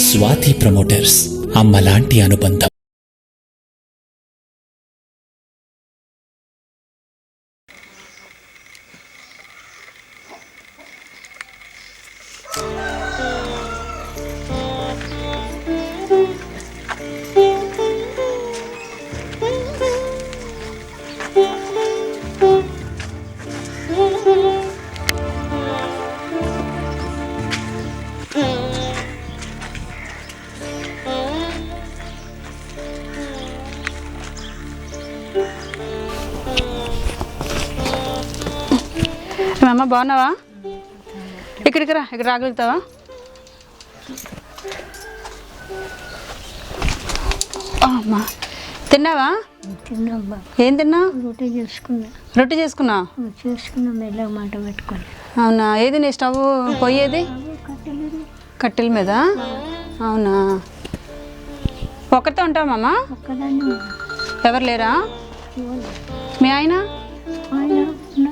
Swathi promoters అమ్మలాంటి అనుబంధం. అమ్మ బాగున్నావా? ఇక్కడికి రా ఇక్కడ రాగలుగుతావా? అమ్మా తిన్నావా? ఏం తిన్నావు? రొట్టె చేసుకున్నా. రొట్టె చేసుకున్నా? చేసుకున్నా మెల్లగా మాట పెట్టుకొని. అవునా? ఏది నీ స్టవ్? కట్టలేదు. కట్టెల మీద? అవునా? ఒక్కరితో ఉంటావమ్మా. ఎవరు లేరా. మీ ఆయన?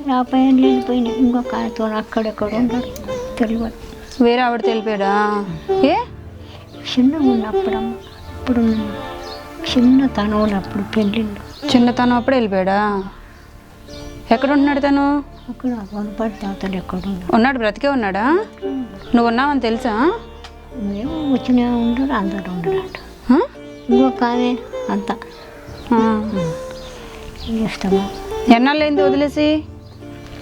యాభై ఏళ్ళు వెళ్ళిపోయినాయి. ఇంకొక ఆయనతో అక్కడెక్కడ ఉంటాడు తెలియదు. వేరే ఆవిడ తెలిపాడా? ఏ? చిన్నగా ఉన్నప్పుడమ్మ ఇప్పుడు చిన్న తను ఉన్నప్పుడు పెళ్ళిళ్ళు. చిన్నతనం అప్పుడు వెళ్ళిపోయాడా? ఎక్కడ ఉంటున్నాడు తను? అక్కడ వనపడి తాతలు ఎక్కడ ఉన్నాడు ఉన్నాడు బ్రతికే ఉన్నాడా? నువ్వు ఉన్నావని తెలుసా? మేము వచ్చిన ఉండరు అందరు ఉండరు అంట? ఇంకొక ఆమె అంత. చేస్తాము ఎన్నాళ్ళైంది వదిలేసి?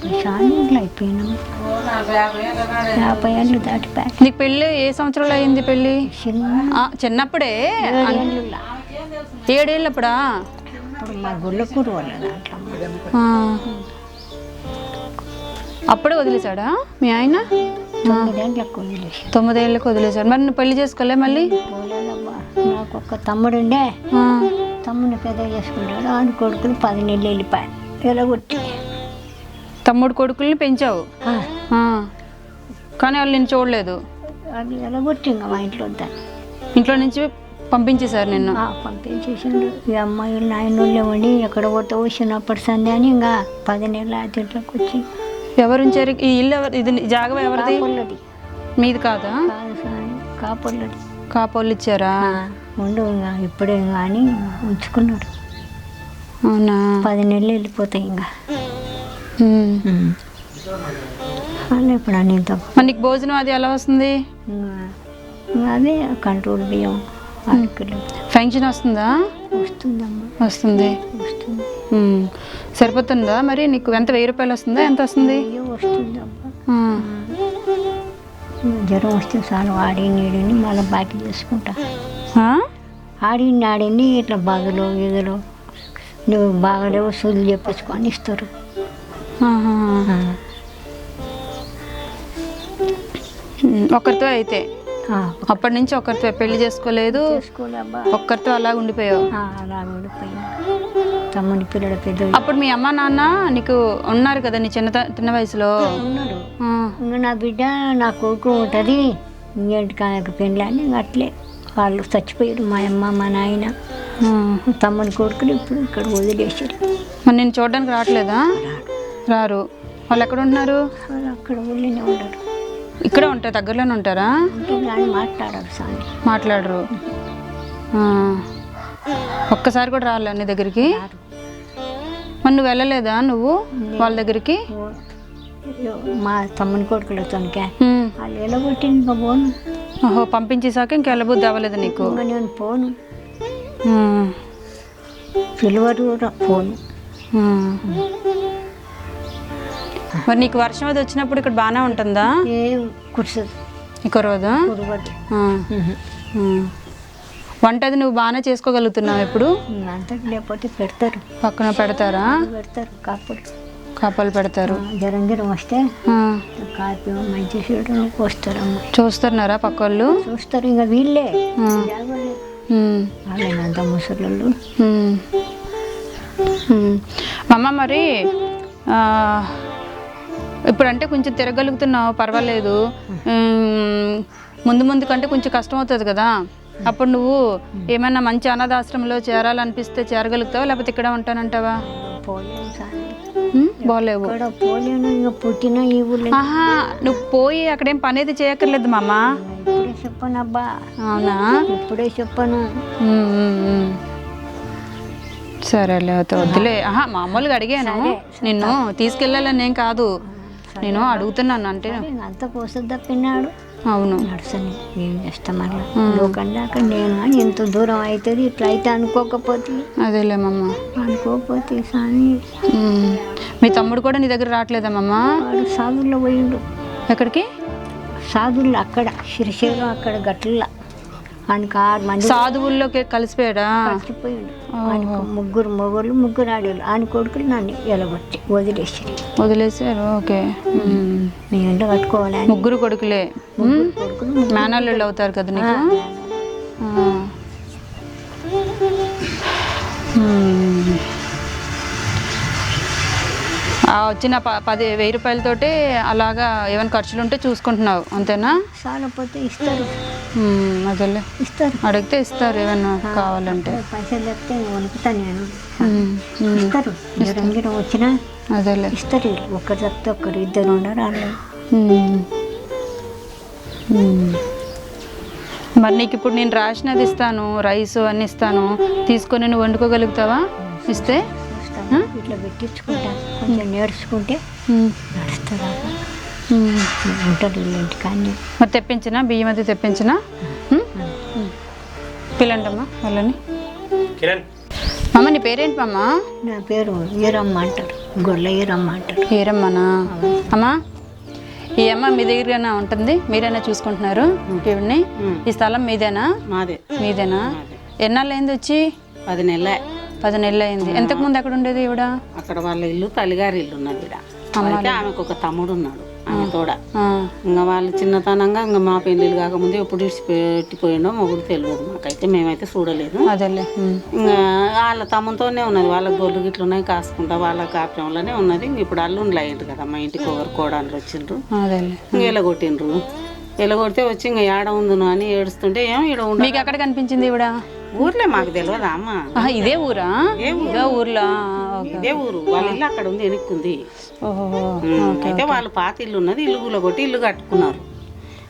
చాలా ఇంట్లో అయిపోయినాము యాభై ఏళ్ళు దాటిపోయి నీకు పెళ్ళి ఏ సంవత్సరంలో అయింది పెళ్ళి? ఆ, చిన్నప్పుడే. ఏడేళ్ళప్పుడా? ఇప్పుడు మా గుళ్ళ కూర వాళ్ళ దాంట్లో. ఆ. అప్పుడే వదిలేశాడా మీ ఆయన? తొమ్మిదేళ్ళకు వదిలేసి తొమ్మిదేళ్ళకి వదిలేశాడు. మరి నువ్వు పెళ్ళి చేసుకోలే మళ్ళీ? పోలేదమ్మా. నాకు ఒక తమ్ముడు ఉండే. ఆ. తమ్ముడిని పెద్ద చేసుకుంటాడు. ఆడి కొడుకులు పది నెలలు వెళ్ళిపోయాయి ఎలగొట్టి తమ్ముడు కొడుకుల్ని పెంచావు. ఆ. కానీ వాళ్ళు నేను చూడలేదు. అది ఎలగొట్టి ఇంకా మా ఇంట్లో ఇంట్లో నుంచి పంపించేశారు నిన్ను. పంపించేసిండు ఈ అమ్మాయిలు నాయనోళ్ళే ఉండి ఎక్కడ పోతే వచ్చినప్పటి సందే అని ఇంకా పది నెలలు ఆ తింట్లోకి వచ్చి. ఎవరు ఉంచారు? ఈ ఇల్లు ఎవరు? ఇది జాగ ఎవరిది? మీది కాదా? కాదు కాపుల్లది. కాపోళ్ళు ఇచ్చారా ఉండు ఇంకా ఇప్పుడే ఇంకా అని ఉంచుకున్నాడు. అవునా? పది నెలలు వెళ్ళిపోతాయి ఇంకా. ఇప్పుడు అని మరి నీకు భోజనం అది ఎలా వస్తుంది? అదే కంట్రోల్ బియ్యం అరకిలో ఫంక్షన్ వస్తుందా? వస్తుందమ్మా. వస్తుంది. వస్తుంది. ఉమ్. సరిపోతుందా మరి? నీకు ఎంత వెయ్యి రూపాయలు వస్తుందా? ఎంత వస్తుంది? బియ్యం వస్తుందమ్మా. ఆ. జ్వరం వస్తే చాలు ఆడి నీడిని మళ్ళీ బాకీ చేసుకుంటా ఆ? ఆడిని ఆడింది ఇట్లా బాధలు ఈగలు నువ్వు బాగలేవు సూదులు చెప్పించుకొని ఇస్తారు. ఒక్కరితో అయితే. అప్పటి నుంచి ఒక్కరితో పెళ్ళి చేసుకోలేదు. ఒక్కరితో అలా ఉండిపోయావు. తమ్ముడి పిల్లల పెద్ద అప్పుడు మీ అమ్మ నాన్న నీకు ఉన్నారు కదా నీ చిన్న చిన్న వయసులో? ఉన్నాడు. నా బిడ్డ నా కొడుకు ఉంటుంది. ఇంకేంటి కాయకు పెళ్ళి అని అట్లే. వాళ్ళు చచ్చిపోయారు మా అమ్మ మా నాయన. ఆ. తమ్ముడి కొడుకుని ఇప్పుడు ఇక్కడ వదిలేసారు మరి నేను చూడడానికి రావట్లేదా? రారు వాళ్ళు ఎక్కడ ఉంటున్నారు? వాళ్ళు అక్కడ ఊళ్ళోనే ఉండరు ఇక్కడే ఉంటారు దగ్గరలోనే ఉంటారా? కానీ మాట్లాడరు సామి. మాట్లాడరు. ఆ. ఒక్కసారి కూడా రాలే నీ దగ్గరికి. మరి నువ్వు వెళ్ళలేదా నువ్వు వాళ్ళ దగ్గరికి? మా తమ్ముని కొడుకులతోనికే ఉమ్. వాళ్ళు ఇంకా పోను. ఓహో పంపించేశాక ఇంక వెళ్ళబుద్ధి అవ్వలేదు నీకు? ఇంకా నేను పోను. ఉమ్. పిలువరు కూడా పోను. ఉమ్. మరి నీకు వర్షం అది వచ్చినప్పుడు ఇక్కడ బాగానే ఉంటుందా? ఏం కుర్చదు. కురవదు. ఉమ్. వంట అది నువ్వు బాగానే చేసుకోగలుగుతున్నావు ఇప్పుడు? లేకపోతే పెడతారు. పక్కన పెడతారా? పెడతారు కాపులు. కాపాలు పెడతారు. జ్వరం వస్తే. కాపీ మంచి చూస్తున్నారా పక్క వాళ్ళు చూస్తారు ఇంకా వీళ్ళే. వాళ్ళంత ముసలు. అమ్మ మరి ఇప్పుడంటే కొంచెం తిరగలుగుతున్నావు పర్వాలేదు. ముందు ముందు కంటే కొంచెం కష్టం అవుతుంది కదా. అప్పుడు నువ్వు ఏమైనా మంచి అనాథాశ్రమంలో చేరాలనిపిస్తే చేరగలుగుతావా? లేకపోతే ఇక్కడ ఉంటానంటావా? బాగలేవు ఆహా నువ్వు పోయి అక్కడేం పని అయితే చేయక్కర్లేదు మామ? చెప్పను అబ్బా. అవునా? ఇప్పుడే చెప్పను. సరేలే వద్దులే. ఆహా మామూలుగా అడిగాను. నిన్ను తీసుకెళ్ళాలని ఏం కాదు. నేను అడుగుతున్నాను అంటే అంత కోసం తప్పినాడు. అవును. నడుసని ఏం చేస్తాం మళ్ళీ లోకం దాకా నేను అని ఎంత దూరం అవుతుంది ఇట్లా అయితే అనుకోకపోతే. అదేలే మమ్మ అనుకోకపోతే ఉమ్. మీ తమ్ముడు కూడా నీ దగ్గర రావట్లేదా మమ్మ వాడు సాధుల్లో పోయిండు. ఎక్కడికి? సాధుల్లో అక్కడ శ్రీశైలం అక్కడ గట్ల మంది సాధువుల్లోకి కలిసిపోయాడా? ఆయనకు ముగ్గురు మొగోళ్ళు ముగ్గురు ఆడేళ్ళు. ఆయన కొడుకులు నన్ను ఎలగొట్టి వదిలేసి వదిలేసారు ఓకే. ఉమ్. నీ ఎండ కట్టుకోవాలని. ముగ్గురు కొడుకులే. కొడుకులు మేనల్లుళ్ళు అవుతారు కదా నీకు? ఆ. వచ్చిన ప పది వెయ్యి రూపాయలతోటి అలాగా ఏమైనా ఖర్చులు ఉంటే చూసుకుంటున్నావు అంతేనా? చాలపోతే ఇస్తారు. అదేలే. ఇస్తారు. అడిగితే ఇస్తారు ఏమైనా కావాలంటే. పైసలు చెప్తే వణుకుతా నేను. ఇస్తారు. గిరం వచ్చినా అదేలే. ఇస్తారు. ఒక్కరు చెప్తే ఒక్కరు ఇద్దరు ఉండరు వాళ్ళు. మరి నీకు ఇప్పుడు నేను రాసినది ఇస్తాను రైస్ అన్నీ ఇస్తాను తీసుకొని నువ్వు వండుకోగలుగుతావా? ఇస్తే? ఇట్లా పెట్టించుకుంటా. కొంచెం నేర్చుకుంటే. నడుస్తారు. ఉంటారు వీళ్ళ ఇంటికాన్ని మరి తెప్పించినా? బియ్యం అది తెప్పించినా. పిల్లంటమ్మా వాళ్ళని? కిరణ్. మామ నీ పేరేంటి నా పేరు ఈరమ్మ అంటారు. గొల్ల ఈరమ్మ అంటారు. ఏరమ్మనా? అమ్మా ఈ అమ్మ మీ దగ్గరగానే ఉంటుంది? మీరైనా చూసుకుంటున్నారు? ఈవిడ్ని ఈ స్థలం మీదేనా? మాదే. మీదేనా? ఎన్నాళ్ళు వచ్చి? పది నెలలే. పది నెలలు అయింది ఎంతకు ముందు ఎక్కడ ఉండేది ఈవిడ? అక్కడ వాళ్ళ ఇల్లు తల్లిగారి ఇల్లు ఉన్నది ఈడ. అయితే ఆమెకు ఒక తమ్ముడు ఉన్నాడు ఆమె తోడ. ఆ, ఇంకా వాళ్ళు చిన్నతనంగా ఇంకా మా పెళ్ళిళ్ళు కాకముందే ఎప్పుడు ఇడిచిపెట్టిపోయిండో మొగుడు తెలియదు మాకైతే మేమైతే చూడలేదు. అదేలే. ఇంకా వాళ్ళ తమ్ముతోనే ఉన్నది వాళ్ళ గొర్రెలు గిట్లు ఉన్నాయి కాసుకుంటా వాళ్ళ కాపురంలోనే ఉన్నది. ఇప్పుడు అల్లుండ్లు అయ్యిండ్రు కదా మా ఇంటికి ఒకరు కోడళ్ళు వచ్చిండ్రు. అదేలే. ఇంక ఎలగొట్టిండ్రు ఎలగొడితే వచ్చి ఇంకా ఏడ ఉందును అని ఏడుస్తుంటే ఏం ఉండ మీకు ఎక్కడ కనిపించింది ఈవిడ? ఊర్లే మాకు తెలియదా అమ్మ? ఇదే ఊరా? ఇదే ఊర్లో. ఇదే ఊరు. వాళ్ళ ఇల్లు అక్కడ ఉంది వెనుక్కుంది. అయితే వాళ్ళు పాత ఇల్లు ఉన్నది ఇల్లు కూలగొట్టి ఇల్లు కట్టుకున్నారు.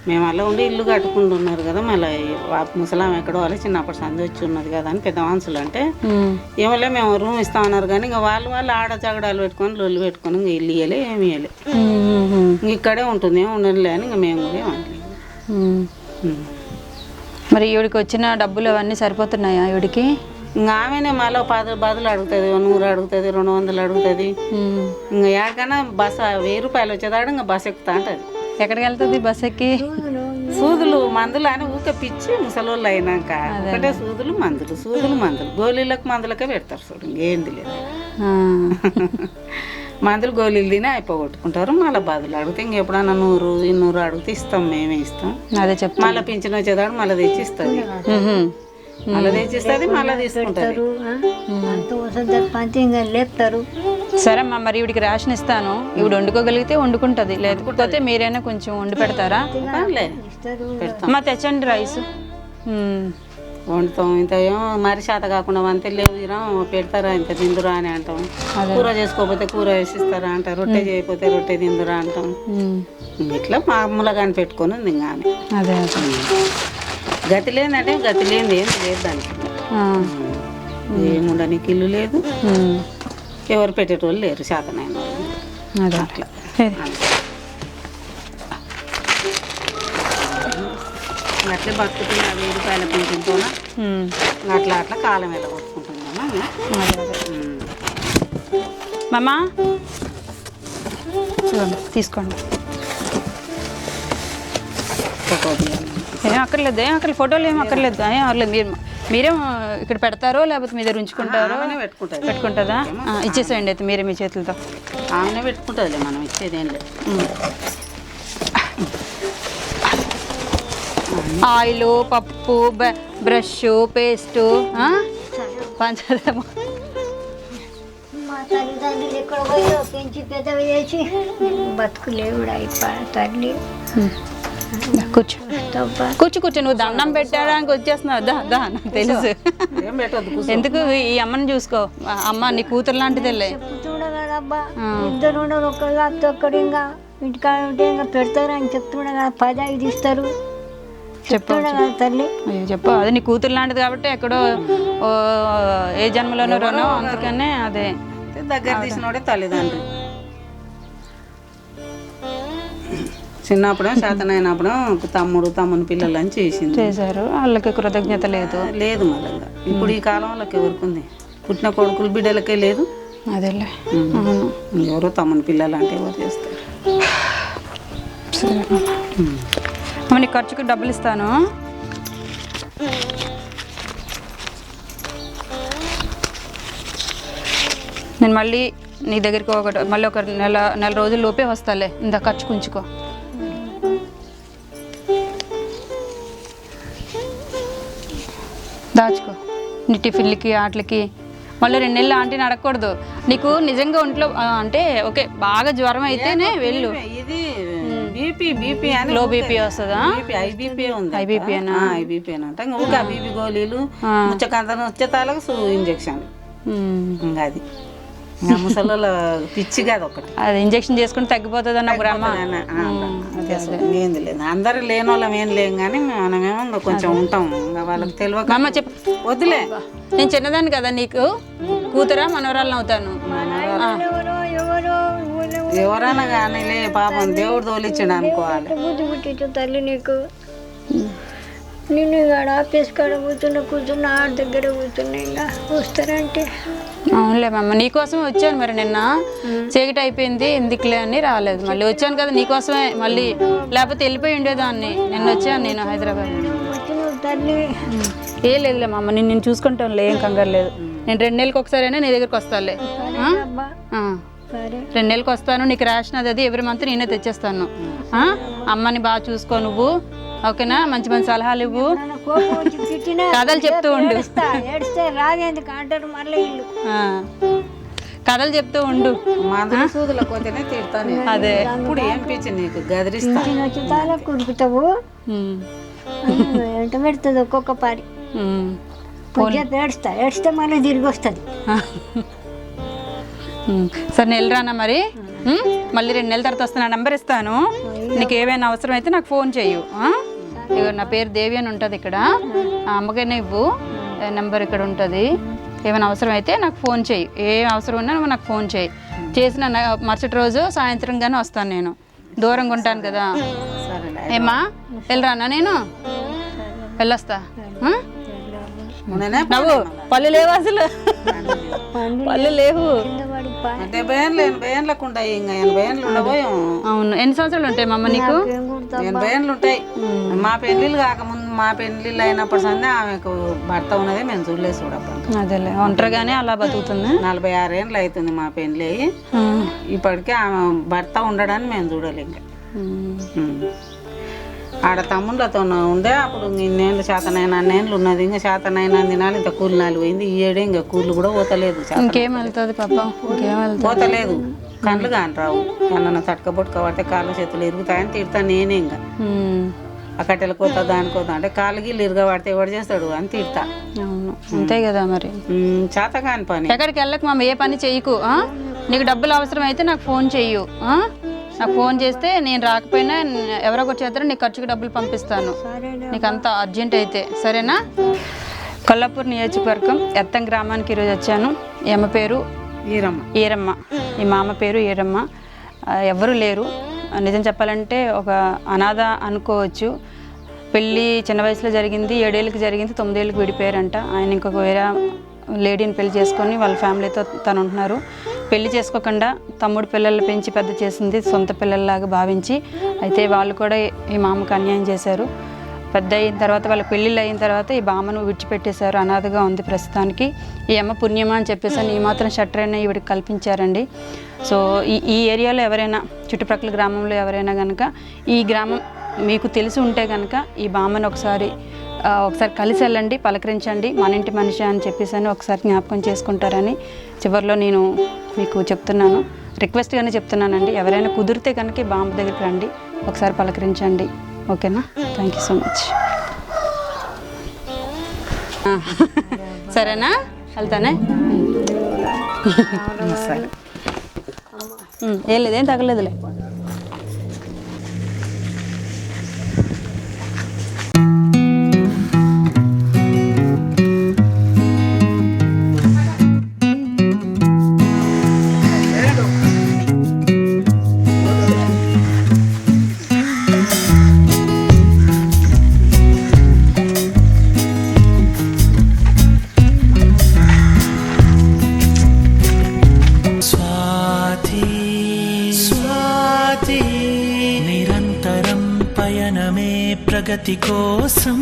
మేము అలా ఉండి ఇల్లు కట్టుకుంటున్నారు కదా మళ్ళీ ముసలాం ఎక్కడో వాళ్ళు చిన్నప్పటి సంది వచ్చి ఉన్నది కదా అని పెద్ద మనుషులు అంటే. ఏమోలే మేము రూమ్ ఇస్తామన్నారు కానీ ఇంకా వాళ్ళు వాళ్ళు ఆడ జగడాలు పెట్టుకొని లొల్లు పెట్టుకొని ఇంకా ఇల్లు ఇయ్యలే ఏమి ఇయ్యలే. ఇక్కడే ఉంటుంది ఏమి ఉండదులే అని ఇంకా మేము కూడా ఏమనలేదు. మరి ఈవిడికి వచ్చిన డబ్బులు అవన్నీ సరిపోతున్నాయా ఈవిడికి? ఇంకా ఆమెనే మళ్ళీ పది బదులు అడుగుతుంది నూరు అడుగుతుంది రెండు వందలు అడుగుతుంది. ఇంకా ఎక్కడికైనా బస్ వెయ్యి రూపాయలు వచ్చేదాడు ఇంకా బస్ ఎక్కుతా అంటది. ఎక్కడికి వెళ్తుంది బస్ ఎక్కి? సూదులు మందులు అని ఊక పిచ్చి ముసలోళ్ళు అయినాక. ఒకటే సూదులు మందులు సూదులు మందులు. గోళీలకు మందులకే పెడతారు చూడు ఇంకేంది లేదు. మందులు గోళీలు తిని అయిపోగొట్టుకుంటారు. మళ్ళీ బదులు అడిగితే ఇంకెప్పుడన్నా నూరు ఇన్నూరు అడిగితే ఇస్తాం మేమే ఇస్తాం. అదే చెప్తా మళ్ళీ పింఛన్ వచ్చేదాడు మళ్ళీ తెచ్చి ఇస్తుంది. మళ్ళీ తెచ్చి ఇస్తుంది మళ్ళీ తీసుకుంటారు ఇంకా లేపుతారు. సరే అమ్మా మరి ఈవిడికి రేషన్ ఇస్తాను. ఈవిడ వండుకోగలిగితే వండుకుంటది. లేకపోతే మీరైనా కొంచెం వండి పెడతారా? అమ్మా తెచ్చండి రైస్. వండుతాం. ఇంత ఏమో మరి శాత కాకుండా అంతే లేవు ఇరా పెడతారా ఇంత తిందురా అని అంటాం. కూర చేసుకోకపోతే కూర వేసిస్తారా అంటారు. రొట్టె చేయకపోతే రొట్టె తిందురా అంటాం. ఇట్లా మామూలుగా అని పెట్టుకొని ఉంది ఇంకా ఆమె. అదే గతి లేదంటే గతి లేనిది ఏం లేదు దానికి. ఏముండనికి ఇల్లు లేదు. ఎవరు పెట్టేటోళ్ళు లేరు శాతనైన వాళ్ళు. అట్లా. అట్లే బతుకుతుంది వెయ్యి రూపాయల పింఛన్తో. అట్లా అట్లా కాలం అదే. మామా? చూడండి తీసుకోండి. ఏం అక్కర్లేదు ఏం అక్కర్లేదు ఫోటోలు ఏం అక్కర్లేదు ఏం అక్కర్లేదు. మీరు మీరేం ఇక్కడ పెడతారో లేకపోతే మీ దగ్గర ఉంచుకుంటారో? పెట్టుకుంటుంది. ఇచ్చేసేయండి అయితే మీరే మీ చేతులతో. ఆమెనే పెట్టుకుంటుందిలే మనం ఇచ్చేదేం లేదు. ఆయిల్ పప్పు బ్రష్ పేస్ట్ పంచదార తల్లిదండ్రులు ఎక్కడ పోయో పెంచి పెద్దవి చేసి బతుకు లేవుడు అయిపోయా తల్లి. కూర్చో. తప్ప. కూర్చో కూర్చో నువ్వు దండం పెట్టడానికి వచ్చేస్తున్నావు. దా దా నాకు తెలుసు. ఎందుకు ఈ అమ్మని చూసుకో? అమ్మ నీ కూతురు లాంటిదేలే కదా కదబ్బా ఇద్దరు అత్త ఒక్కడు ఇంకా ఇంటికాడ ఉంటే ఇంకా పెడతారు అని చెప్తుండే కదా పది కదా తల్లి? చెప్పు. అది నీ కూతురు లాంటిది కాబట్టి ఎక్కడో ఓ, ఏ జన్మలోనో రుణం అందుకనే అదే. దగ్గర తీసినోడే తల్లిదండ్రి. చిన్నప్పుడే శాతనైనప్పుడు తమ్ముడు తమ్ముని పిల్లలు అని చేసింది. చేశారు. వాళ్ళకి కృతజ్ఞత లేదు. లేదు మళ్ళీ ఇప్పుడు ఈ కాలంలోకి ఎవరికి ఉంది పుట్టిన కొడుకులు బిడ్డలకే లేదు? అదేలే. ఎవరో తమ్ముని పిల్లలు అంటే ఎవరు చేస్తారు? సరే. నీ ఖర్చుకి డబ్బులు ఇస్తాను. నేను మళ్ళీ నీ దగ్గరికి ఒక మళ్ళీ ఒక నెల నెల రోజుల లోపే వస్తాలే. ఇంత ఖర్చు ఉంచుకో దాచుకో. నీ టిఫిన్లకి ఆటలకి. మళ్ళీ రెండు నెలలు ఆంటీని అడగకూడదు నీకు నిజంగా ఒంట్లో అంటే ఓకే బాగా జ్వరం అయితేనే వెళ్ళు. ఇది బీపీ బీపీ అని లో బీపీ వస్తుందా? బీపీ ఐబీపీ ఉంది నా? ఐబీపీ అంట. ఇంకా బీపీ గోళీలు ముచ్చకంత వచ్చేతాలకు ఇంజక్షన్. ఇంకా అది. ముసలోళ్ళ పిచ్చి కాదు ఒకటి అది ఇంజెక్షన్ చేసుకుని తగ్గిపోతుంది అన్న భ్రమ ఏంది లేదు. అందరు లేని వాళ్ళం ఏం లేం కానీ మనమేమో ఇంకా కొంచెం ఉంటాం. ఇంకా వాళ్ళకి తెలియక అమ్మ చెప్పు. వద్దులే. నేను చిన్నదాన్ని కదా నీకు. కూతురా మనవరాలను అవుతాను. ఎవరైనా కానీ లే పాపం దేవుడు తోలిచ్చాడు అనుకోవాలి. బుద్ధి పుట్టించు తల్లి నీకు. నేను ఇక్కడ ఆఫీస్ కాడ కూర్చున్న కూర్చున్న ఆడ దగ్గర కూర్చున్నా ఇంకా వస్తారంటే. అవునులే మమ్మ నీకోసమే వచ్చాను మరి నిన్న. చీకటి అయిపోయింది ఎందుకులే అని రాలేదు. మళ్ళీ వచ్చాను కదా నీకోసమే మళ్ళీ లేకపోతే వెళ్ళిపోయి ఉండేదాన్ని. నిన్న వచ్చాను నేను హైదరాబాద్. తల్లి. ఏ లేదులే మమ్మ నేను నేను చూసుకుంటానులే ఏం కంగారు లేదు. నేను రెండు నెలలకు ఒకసారైనా నీ దగ్గరికి వస్తానులే. సరే రెండు నెలలకు వస్తాను నీకు రేషన్ అది అది ఎవ్రీ మంత్ నేనే తెచ్చేస్తాను. ఆ? అమ్మని బాగా చూసుకో నువ్వు. ఓకేనా? మంచి మంచి సలహాలు ఇవ్వు. కథలు చెప్తూ ఉండు. కథలు చెప్తూ ఉండు. అదే. ఇప్పుడు నీకు? కురుకుతావు. ఎంట పెడుతుంది ఒక్కొక్క పారి ఏడుస్తా ఏడిస్తే మళ్ళీ తిరిగి వస్తుంది. సరే వెళ్ళరానా మరి? మళ్ళీ రెండు నెలల తర్వాత వస్తున్నా నంబర్ ఇస్తాను. నీకు ఏమైనా అవసరం అయితే నాకు ఫోన్? ఇగో నా పేరు దేవి అని ఉంటుంది ఇక్కడ. అమ్మకైనా ఇవ్వు. నెంబర్ ఇక్కడ ఉంటుంది. ఏమైనా అవసరం అయితే నాకు ఫోన్ చెయ్యి. ఏ అవసరం ఉన్నా నువ్వు నాకు ఫోన్ చెయ్యి. చేసిన మరుసటి రోజు సాయంత్రం కానీ వస్తాను నేను. దూరంగా ఉంటాను కదా. ఏమ్మా? వెళ్ళరానా నేను? వెళ్ళొస్తా. నవ్వు. పళ్ళు లేవు అసలు. పళ్ళు లేవు. ఉంటాయి ఇంకా ఎనభై ఏళ్ళు ఉండబోయం. అవును. ఎన్ని సంవత్సరాలు ఉంటాయి మమ్మ నీకు? ఎనభై ఏళ్ళు ఉంటాయి మా పెళ్ళిళ్ళు కాకముందు మా పెళ్ళిళ్ళు అయినప్పటి సందే ఆమెకు భర్త ఉన్నది మేము చూడలేదు చూడప్ప అదేలే. ఒంటరిగానే అలా బతుకుతుంది? నలభై ఆరు ఏళ్ళు అవుతుంది మా పెళ్ళి ఇప్పటికే ఆమె భర్త ఉండడాన్ని మేము చూడలే ఇంకా. ఆడ తమ్ముళ్ళతో ఉండే అప్పుడు ఇన్నేళ్ళు శాతనైనా అన్నేళ్ళు ఉన్నది. ఇంకా శాతనైనా దినాలు ఇంత కూలి నాలుగు పోయింది. ఈ ఏడే ఇంకా కూలి కూడా పోతలేదు ఇంకేం వెళ్తుంది పాపం? ఇంకేం వెళ్తుంది? పోతలేదు. కళ్ళు కాని రావు అన్న తట్టుకపోటుక పడితే కాళ్ళు చేతులు ఇరుగుతాయని తిడతా నేనే ఇంకా. ఆ కట్టెలు కోత దానికోత అంటే కాళ్ళు గిల్లు ఇరుగా పడితే ఎవడు చేస్తాడు అని తిడతా. అవును. అంతే కదా మరి. చేత కాని పని. ఎక్కడికి వెళ్ళకు మమ్మ ఏ పని చెయ్యకు ఆ? నీకు డబ్బులు అవసరం అయితే నాకు ఫోన్ చెయ్యు? నాకు ఫోన్ చేస్తే నేను రాకపోయినా ఎవరో ఒకటి చేస్తారో నీకు ఖర్చుకి డబ్బులు పంపిస్తాను. నీకు అంత అర్జెంట్ అయితే. సరేనా? కొల్లాపూర్ నియోజకవర్గం ఎత్తం గ్రామానికి ఈరోజు వచ్చాను. ఈ అమ్మ పేరు ఈరమ్మ. ఈరమ్మ. ఈ మామ పేరు ఈరమ్మ. ఆ, ఎవ్వరూ లేరు. నిజం చెప్పాలంటే ఒక అనాథ అనుకోవచ్చు. పెళ్ళి చిన్న వయసులో జరిగింది ఏడేళ్ళకి జరిగింది తొమ్మిదేళ్ళకి విడిపోయారంట. ఆయన ఇంకొక వేరే లేడీని పెళ్ళి చేసుకొని వాళ్ళ ఫ్యామిలీతో తను ఉంటున్నారు. పెళ్ళి చేసుకోకుండా తమ్ముడు పిల్లలు పెంచి పెద్ద చేసింది సొంత పిల్లల్లాగా భావించి అయితే వాళ్ళు కూడా ఈ మామకు అన్యాయం చేశారు. పెద్ద అయిన తర్వాత వాళ్ళ పెళ్ళిళ్ళు అయిన తర్వాత ఈ బామ్మను విడిచిపెట్టేశారు అనాథగా ఉంది ప్రస్తుతానికి. ఈ అమ్మ పుణ్యమా అని చెప్పేసి అని ఈ మాత్రం షట్టర్ అయినా ఈవిడికి కల్పించారండి. సో ఈ ఈ ఏరియాలో ఎవరైనా చుట్టుప్రక్కల గ్రామంలో ఎవరైనా కనుక ఈ గ్రామం మీకు తెలిసి ఉంటే కనుక ఈ బామ్మను ఒకసారి ఒకసారి కలిసి వెళ్ళండి పలకరించండి మన ఇంటి మనిషి అని చెప్పేసి అని ఒకసారి జ్ఞాపకం చేసుకుంటారని చివరిలో నేను మీకు చెప్తున్నాను. రిక్వెస్ట్గానే చెప్తున్నానండి ఎవరైనా కుదిరితే కనుక బామ్మ దగ్గరికి రండి ఒకసారి పలకరించండి. ఓకేనా? థ్యాంక్ యూ సో మచ్ సరేనా? వెళ్తానే? ఏం లేదు ఏం తగలేదులే. ప్రగతి కోసం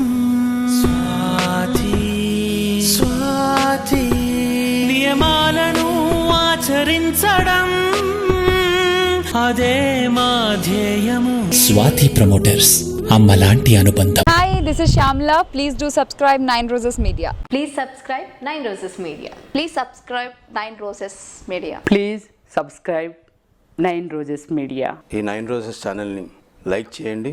స్వాతి స్వాతి నియమాలను ఆచరించడం అదే మా ధ్యేయము స్వాతి ప్రమోటర్స్ అమ్మలాంటి అనుబంధం Hi, this is Shamla. Please do subscribe Nine Roses Media. Please subscribe Nine Roses Media. Please subscribe Nine Roses Media. Please subscribe nine roses media ఈ నైన్ రోజెస్ ఛానల్ని లైక్ చేయండి